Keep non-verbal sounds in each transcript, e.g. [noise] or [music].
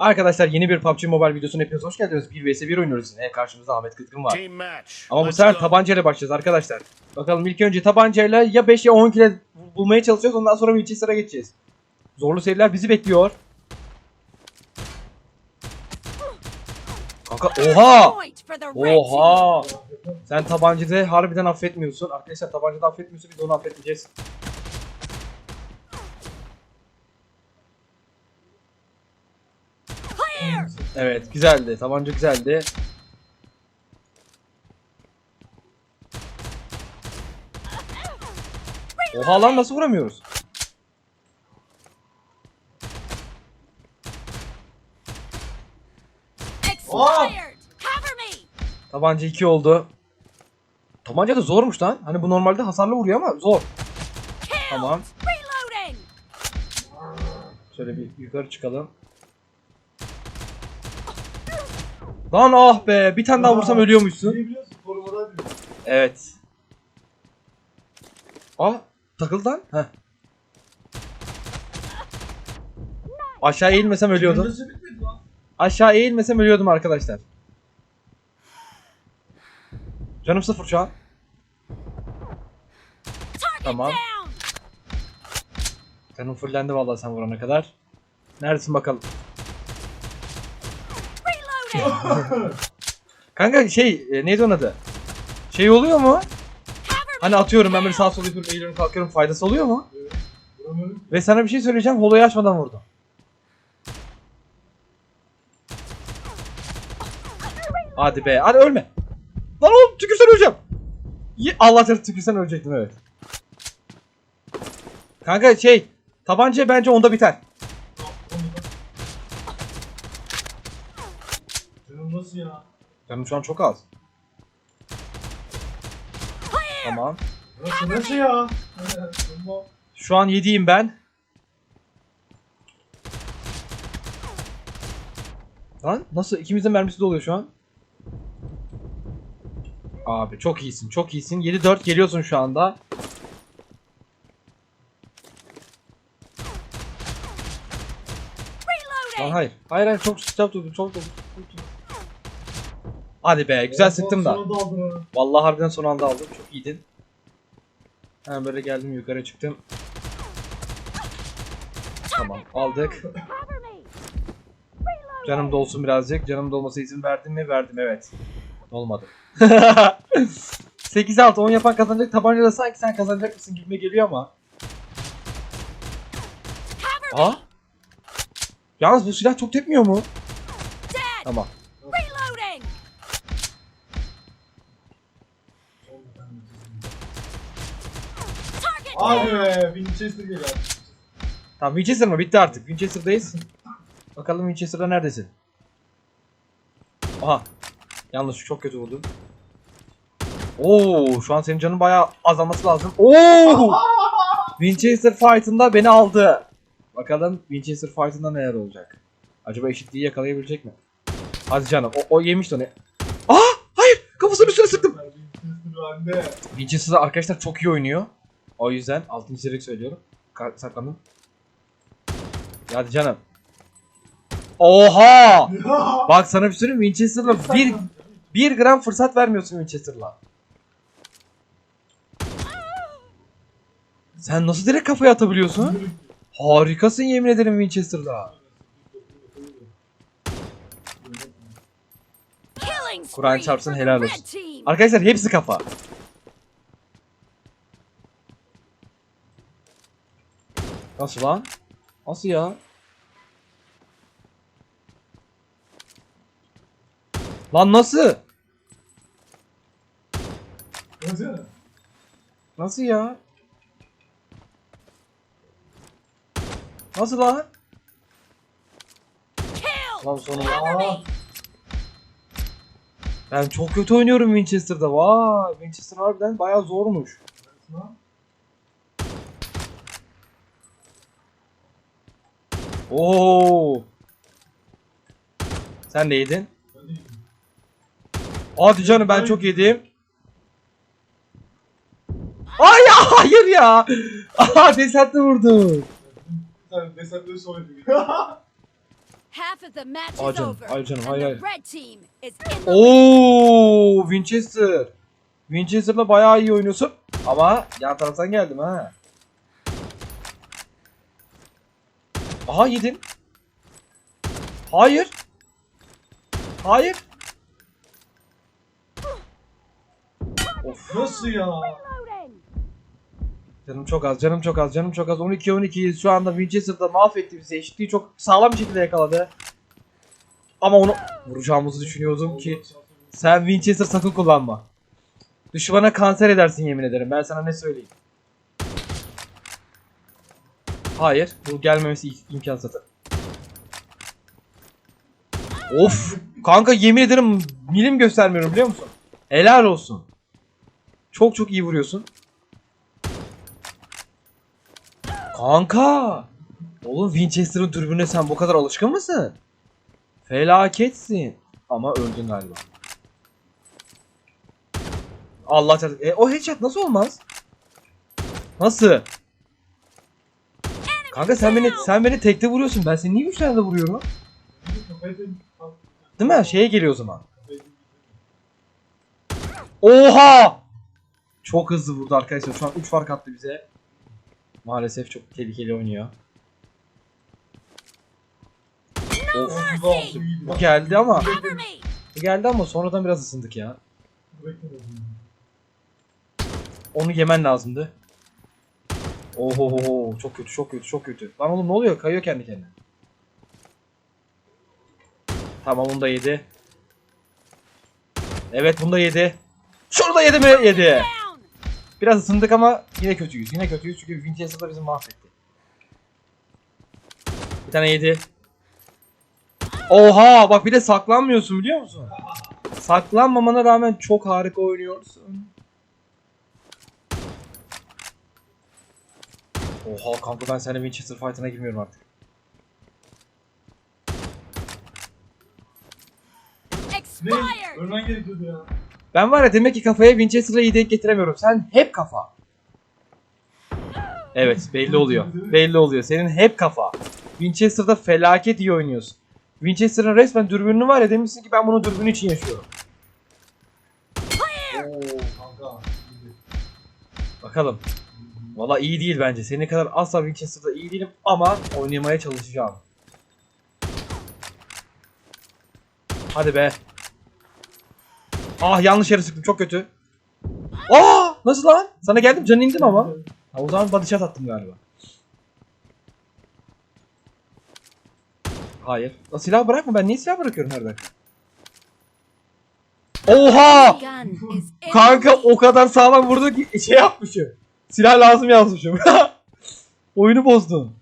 Arkadaşlar yeni bir PUBG Mobile videosuna hepiniz hoş geldiniz. 1 vs 1 oynuyoruz yine. Karşımızda Ahmet Kıtkın var. Team match. Ama bu sefer tabancayla başlayacağız arkadaşlar. Bakalım ilk önce tabancayla ya 5 ya 10 kile bulmaya çalışacağız. Ondan sonra Winchester'a geçeceğiz. Zorlu seriler bizi bekliyor. Kanka oha! Oha! Sen tabancada harbiden affetmiyorsun. Arkadaşlar tabancada affetmiyorsa biz onu affetmeyeceğiz. Evet güzeldi. Tabanca güzeldi. Oha lan nasıl vuramıyoruz? Tabanca 2 oldu. Tabanca da zormuş lan. Hani bu normalde hasarlı vuruyor ama zor. Tamam. Şöyle bir yukarı çıkalım. Lan ah be bir tane daha vursam ölüyormuşsun. İyi biliyorsun korumadan biliyorsun. Evet. Aa takıldı lan. Heh. Aşağı eğilmesem ölüyordum. Nasıl bitmedi lan? Aşağı eğilmesem ölüyordum arkadaşlar. Canım sıfır şu an. Tamam. Canım fullendi vallahi sen vurana kadar. Neredesin bakalım. [laughs] Kanka şey e, neydi onun adı? Şey oluyor mu? Hani atıyorum ben böyle sağa sola yapıyorum eğiliyorum kalkıyorum faydası oluyor mu? Vuramıyorum. Ve sana bir şey söyleyeceğim holoyu açmadan vurdum. Hadi be hadi ölme. Lan oğlum tükürsen öleceğim. Ye- Allah çarpı tükürsen ölecektim evet. Kanka şey tabanca bence onda biter. Canım şu an çok az. Tamam. Nasıl nasıl ya? Şu an 7'yim ben. Lan nasıl? İkimizin mermisi doluyor şu an. Abi çok iyisin, çok iyisin. 7-4 geliyorsun şu anda. Lan Reloading. hayır. Hayır hayır çok çok durdum, çok durdum. Hadi be, güzel sıktım da. Vallahi harbiden son anda aldım. Çok iyiydin. Hemen böyle geldim yukarı çıktım. Tamam aldık. Canım dolsun birazcık. Canım dolması izin verdim mi? Verdim evet. Olmadı. 8-6 10 yapan kazanacak. Tabancada sanki sen kazanacak mısın gibime geliyor ama. Aa? Yalnız bu silah çok tepmiyor mu? Tamam. Be Winchester geliyor. Tamam Winchester mı? Bitti artık. Winchester'dayız. Bakalım Winchester'da neredesin? Aha. Yanlış çok kötü vurdum. Oo, şu an senin canın bayağı azalması lazım. Oo! [laughs] Winchester fight'ında beni aldı. Bakalım Winchester fight'ında neler olacak? Acaba eşitliği yakalayabilecek mi? Hadi canım. O, o yemişti onu. Aa! Hayır! Kafasının üstüne sıktım. Winchester arkadaşlar çok iyi oynuyor. O yüzden altını çizerek söylüyorum. Ka- saklanın. Hadi canım. Oha! [laughs] Bak sana bir söyleyeyim mi? Winchester'la bir, bir gram fırsat vermiyorsun Winchester'la. Sen nasıl direkt kafaya atabiliyorsun? Harikasın yemin ederim Winchester'da. Kur'an çarpsın, helal olsun. Arkadaşlar hepsi kafa. Nasıl lan? Nasıl ya? Lan nasıl? Nasıl? Nasıl ya? Nasıl lan? Lan sonunda. Me. Ben çok kötü oynuyorum Winchester'da. Vay, Winchester harbiden bayağı zormuş. Lan. Oo. Sen de yedin. Hadi. Canım ben çok yedim. Ay ya hayır ya. [laughs] Aha desentle vurdum. Bir tane desenleri soydu. Half of the match Aa is canım, over. hayır canım, and hayır, the hayır. red team is in the Oo, Winchester. Winchester'la bayağı iyi oynuyorsun. Ama yan taraftan geldim ha. Aha yedin. Hayır. Hayır. Of. Nasıl ya? Canım çok az, canım çok az, canım çok az. 12-12'yiz şu anda Winchester'da mahvetti bizi. Eşitliği çok sağlam bir şekilde yakaladı. Ama onu vuracağımızı düşünüyordum ki. Sen Winchester sakın kullanma. Düşmana kanser edersin yemin ederim. Ben sana ne söyleyeyim. Hayır. Bu gelmemesi im- imkansız zaten. Of. Kanka yemin ederim milim göstermiyorum biliyor musun? Helal olsun. Çok çok iyi vuruyorsun. Kanka. Oğlum Winchester'ın dürbününe sen bu kadar alışkın mısın? Felaketsin. Ama öldün galiba. Allah çarpsın. E, o headshot nasıl olmaz? Nasıl? Kanka sen beni sen beni tekte vuruyorsun. Ben seni niye üç tane de vuruyorum? Değil mi? Şeye geliyor o zaman. Oha! Çok hızlı vurdu arkadaşlar. Şu an 3 fark attı bize. Maalesef çok tehlikeli oynuyor. Of. Geldi ama geldi ama sonradan biraz ısındık ya. Onu yemen lazımdı. Oho çok kötü çok kötü çok kötü. Lan oğlum ne oluyor? Kayıyor kendi kendine. Tamam onu da yedi. Evet bunu da yedi. Şunu da yedi mi? Yedi. Biraz ısındık ama yine kötüyüz. Yine kötüyüz çünkü Winchester da bizi mahvetti. Bir tane yedi. Oha bak bir de saklanmıyorsun biliyor musun? Saklanmamana rağmen çok harika oynuyorsun. Oha kanka ben seninle Winchester fight'ına girmiyorum artık. Ne? Ölmen gerekiyordu ya. Ben var ya demek ki kafaya Winchester'la iyi denk getiremiyorum. Sen hep kafa. Evet belli oluyor. Belli oluyor. Senin hep kafa. Winchester'da felaket iyi oynuyorsun. Winchester'ın resmen dürbünü var ya demişsin ki ben bunu dürbünü için yaşıyorum. Oo, Kanka. bakalım. Valla iyi değil bence. Senin kadar asla Winchester'da iyi değilim ama oynamaya çalışacağım. Hadi be. Ah yanlış yere sıktım çok kötü. Aa nasıl lan? Sana geldim canın indim ama. Ha, o zaman body shot attım galiba. Hayır. O silah bırakma ben niye silah bırakıyorum her dakika? Oha! Kanka o kadar sağlam vurdu ki şey yapmışım. Silah lazım yazmışım. [laughs] Oyunu bozdun.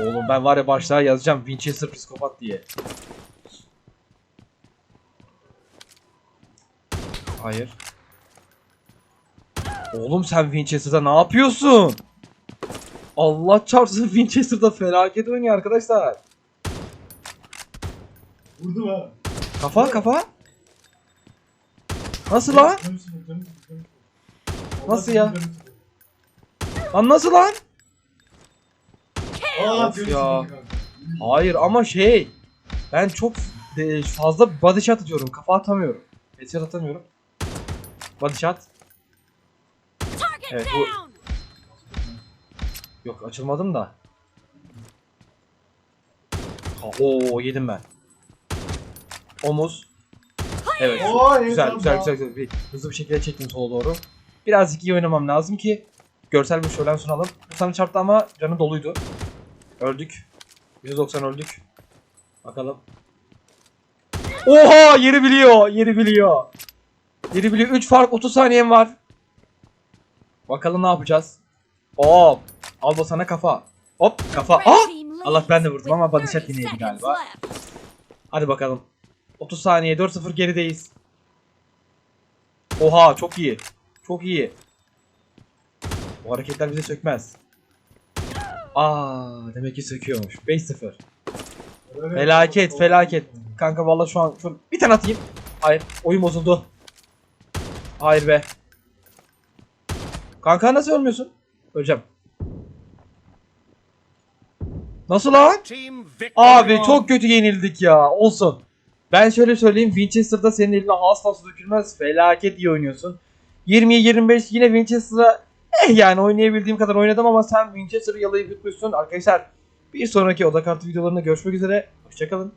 Oğlum ben var ya başlığa yazacağım Winchester psikopat diye. Hayır. Oğlum sen Winchester'da ne yapıyorsun? Allah çarpsın Winchester'da felaket oynuyor arkadaşlar. Vurdu ha. Kafa kafa. Nasıl lan? Nasıl ya? Lan nasıl lan? Aa, Of ya. Hayır ama şey ben çok e, fazla body shot atıyorum. Kafa atamıyorum. Headshot atamıyorum. Body shot. Target Evet, bu- down. Yok açılmadım da. Ha, oo yedim ben. Omuz. Evet. Oo, Güzel güzel güzel güzel. Bir, hızlı bir şekilde çektim sola doğru. Birazcık iyi oynamam lazım ki görsel bir şölen sunalım. Bu sana çarptı ama canı doluydu. Öldük. 190 öldük. Bakalım. Oha yeri biliyor. Yeri biliyor. Yeri biliyor. 3 fark 30 saniyem var. Bakalım ne yapacağız. Hop. Al bu sana kafa. Hop kafa. Red Ah! Allah ben de vurdum ama body shot 30 yine yedi seconds galiba. Hadi bakalım. 30 saniye 4-0 gerideyiz. Oha çok iyi. Çok iyi. Bu hareketler bize sökmez. Aa demek ki söküyormuş. 5-0. Evet. Felaket felaket. Kanka valla şu an şu bir tane atayım. Hayır oyun bozuldu. Hayır be. Kanka nasıl ölmüyorsun? Öleceğim. Nasıl lan? Abi çok kötü yenildik ya. Olsun. Ben şöyle söyleyeyim. Winchester'da senin eline hastası dökülmez. Felaket iyi oynuyorsun. 20'ye 25 yine Winchester'da eh yani oynayabildiğim kadar oynadım ama sen Winchester'ı yalayıp yutmuşsun. Arkadaşlar bir sonraki oda kartı videolarında görüşmek üzere. Hoşçakalın.